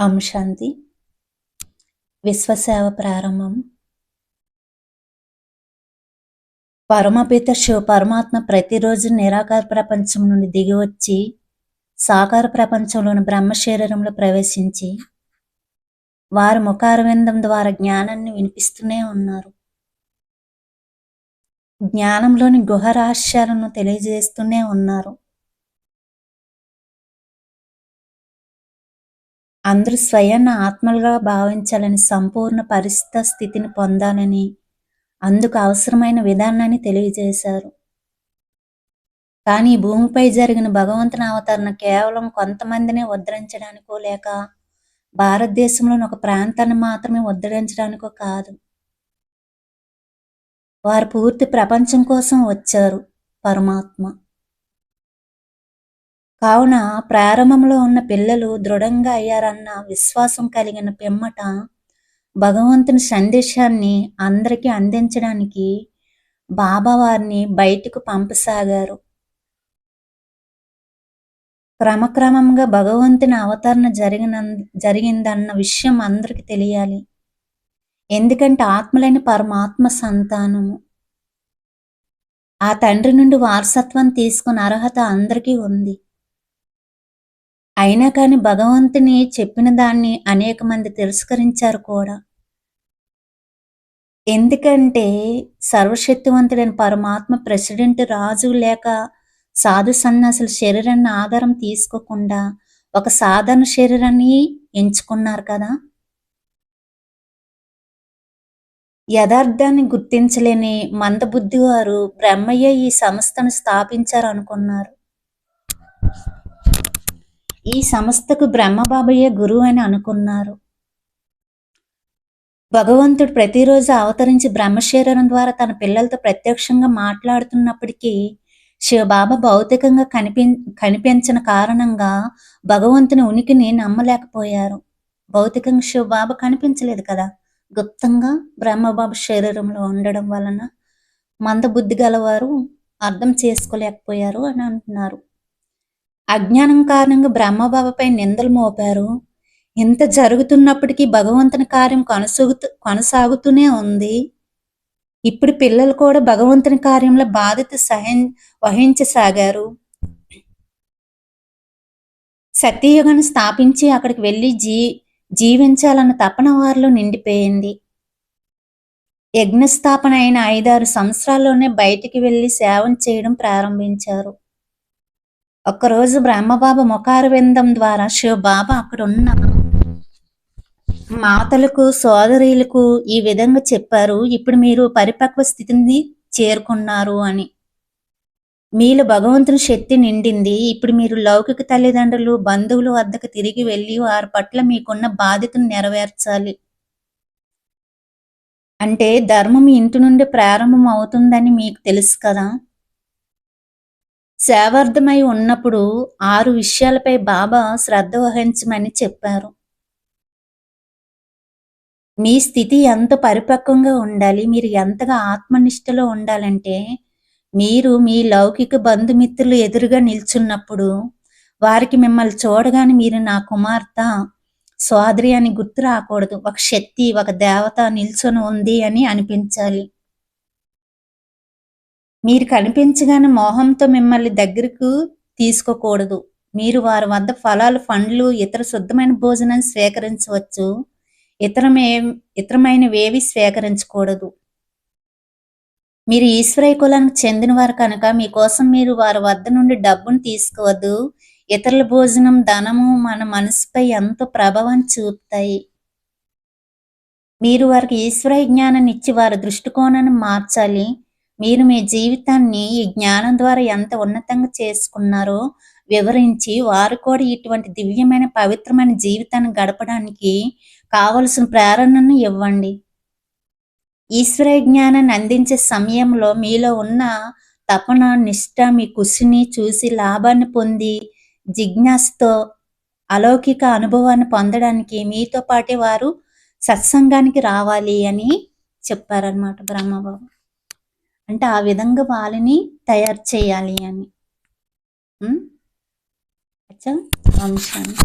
ఓం శాంతి విశ్వసేవ ప్రారంభం. పరమపిత శివ పరమాత్మ ప్రతిరోజు నిరాకార ప్రపంచం నుండి దిగి వచ్చి సాకార ప్రపంచంలోని బ్రహ్మ శరీరంలో ప్రవేశించి వారి ముఖారవిందం ద్వారా జ్ఞానాన్ని వినిపిస్తూనే ఉన్నారు. జ్ఞానంలోని గుహ రహస్యాలను తెలియజేస్తూనే ఉన్నారు. అందరూ స్వయాన్ని ఆత్మలుగా భావించాలని సంపూర్ణ పరిస్థిత స్థితిని పొందాలని అందుకు అవసరమైన విధానాన్ని తెలియజేశారు. కానీ భూమిపై జరిగిన భగవంతుని అవతరణ కేవలం కొంతమందినే ఉద్ధరించడానికో లేక భారతదేశంలోని ఒక ప్రాంతాన్ని మాత్రమే ఉద్ధరించడానికో కాదు. వారు పూర్తి ప్రపంచం కోసం వచ్చారు పరమాత్మ. కావున ప్రారంభంలో ఉన్న పిల్లలు దృఢంగా అయ్యారన్న విశ్వాసం కలిగిన పిమ్మట భగవంతుని సందేశాన్ని అందరికీ అందించడానికి బాబా వారిని బయటకు పంపసాగారు. క్రమక్రమంగా భగవంతుని అవతరణ జరిగిన జరిగిందన్న విషయం అందరికి తెలియాలి. ఎందుకంటే ఆత్మలైన పరమాత్మ సంతానము. ఆ తండ్రి నుండి వారసత్వం తీసుకున్న అర్హత అందరికీ ఉంది. అయినా కానీ భగవంతుని చెప్పిన దాన్ని అనేక మంది తిరస్కరించారు కూడా. ఎందుకంటే సర్వశక్తివంతుడైన పరమాత్మ ప్రెసిడెంట్ రాజు లేక సాధు సన్యాసుల శరీరాన్ని ఆధారం తీసుకోకుండా ఒక సాధారణ శరీరాన్ని ఎంచుకున్నారు కదా. యథార్థాన్ని గుర్తించలేని మందబుద్ధి వారు బ్రహ్మయ్య ఈ సంస్థను స్థాపించారు అనుకున్నారు. ఈ సంస్థకు బ్రహ్మబాబయ్య గురువు అని అనుకున్నారు. భగవంతుడు ప్రతిరోజు అవతరించి బ్రహ్మశరీరం ద్వారా తన పిల్లలతో ప్రత్యక్షంగా మాట్లాడుతున్నప్పటికీ శివబాబా భౌతికంగా కనిపి కనిపించిన కారణంగా భగవంతుని ఉనికిని నమ్మలేకపోయారు. భౌతికంగా శివబాబా కనిపించలేదు కదా? గుప్తంగా బ్రహ్మబాబు శరీరంలో ఉండడం వలన మందబుద్ధి గలవారు అర్థం చేసుకోలేకపోయారు అని అంటున్నారు. అజ్ఞానం కారణంగా బ్రహ్మబాబాపై నిందలు మోపారు. ఇంత జరుగుతున్నప్పటికీ భగవంతుని కార్యం కొనసాగుతూ కొనసాగుతూనే ఉంది. ఇప్పుడు పిల్లలు కూడా భగవంతుని కార్యంలో బాధ్యత సహం వహించసాగారు. సత్యయుగాన్ని స్థాపించి అక్కడికి వెళ్ళి జీ జీవించాలన్న తపన వారిలో నిండిపోయింది. యజ్ఞస్థాపన అయిన ఐదారు సంవత్సరాల్లోనే బయటికి వెళ్ళి సేవం చేయడం ప్రారంభించారు. ఒక్కరోజు బ్రహ్మబాబా ముఖారవిందం ద్వారా శివబాబా అక్కడ ఉన్న మాతలకు సోదరులకు ఈ విధంగా చెప్పారు. ఇప్పుడు మీరు పరిపక్వ స్థితిని చేరుకున్నారు అని. మీలో భగవంతుని శక్తి నిండింది. ఇప్పుడు మీరు లౌకిక తల్లిదండ్రులు బంధువుల వద్దకు తిరిగి వెళ్ళి వారి పట్ల మీకున్న బాధ్యతను నెరవేర్చాలి. అంటే ధర్మం ఇంటి నుండి ప్రారంభం అవుతుందని మీకు తెలుసు కదా. సేవార్థమై ఉన్నప్పుడు ఆరు విషయాలపై బాబా శ్రద్ధ వహించమని చెప్పారు. మీ స్థితి ఎంత పరిపక్వంగా ఉండాలి మీరు ఎంతగా ఆత్మనిష్టలో ఉండాలంటే మీరు మీ లౌకిక బంధుమిత్రులు ఎదురుగా నిల్చున్నప్పుడు వారికి మిమ్మల్ని చూడగానే మీరు నా కుమార్తె సోదరి అని గుర్తు రాకూడదు. ఒక శక్తి ఒక దేవత నిల్చొని ఉంది అని అనిపించాలి. మీరు కనిపించగానే మోహంతో మిమ్మల్ని దగ్గరకు తీసుకోకూడదు. మీరు వారి వద్ద ఫలాలు పండ్లు ఇతర శుద్ధమైన భోజనాన్ని స్వీకరించవచ్చు. ఇతరమే ఇతరమైనవేవి స్వీకరించకూడదు. మీరు ఈశ్వరయ కులానికి చెందినవారు కనుక మీకోసం మీరు వారి వద్ద నుండి డబ్బును తీసుకోవద్దు. ఇతరుల భోజనం ధనము మన మనసుపై ఎంతో ప్రభావాన్ని చూపుతాయి. మీరు వారికి ఈశ్వర జ్ఞానాన్ని ఇచ్చి వారి దృష్టికోణాన్ని మార్చాలి. మీరు మీ జీవితాన్ని ఈ జ్ఞానం ద్వారా ఎంత ఉన్నతంగా చేసుకున్నారో వివరించి వారు కూడా ఇటువంటి దివ్యమైన పవిత్రమైన జీవితాన్ని గడపడానికి కావలసిన ప్రేరణను ఇవ్వండి. ఈశ్వర జ్ఞానాన్ని అందించే సమయంలో మీలో ఉన్న తపన నిష్ట మీ కృషిని చూసి లాభాన్ని పొంది జిజ్ఞాసతో అలౌకిక అనుభవాన్ని పొందడానికి మీతో పాటే వారు సత్సంగానికి రావాలి అని చెప్పారనమాట బ్రహ్మబాబు. అంటే ఆ విధంగా వాళ్ళని తయారు చేయాలి అని. అచ్చా? వంశాన్ని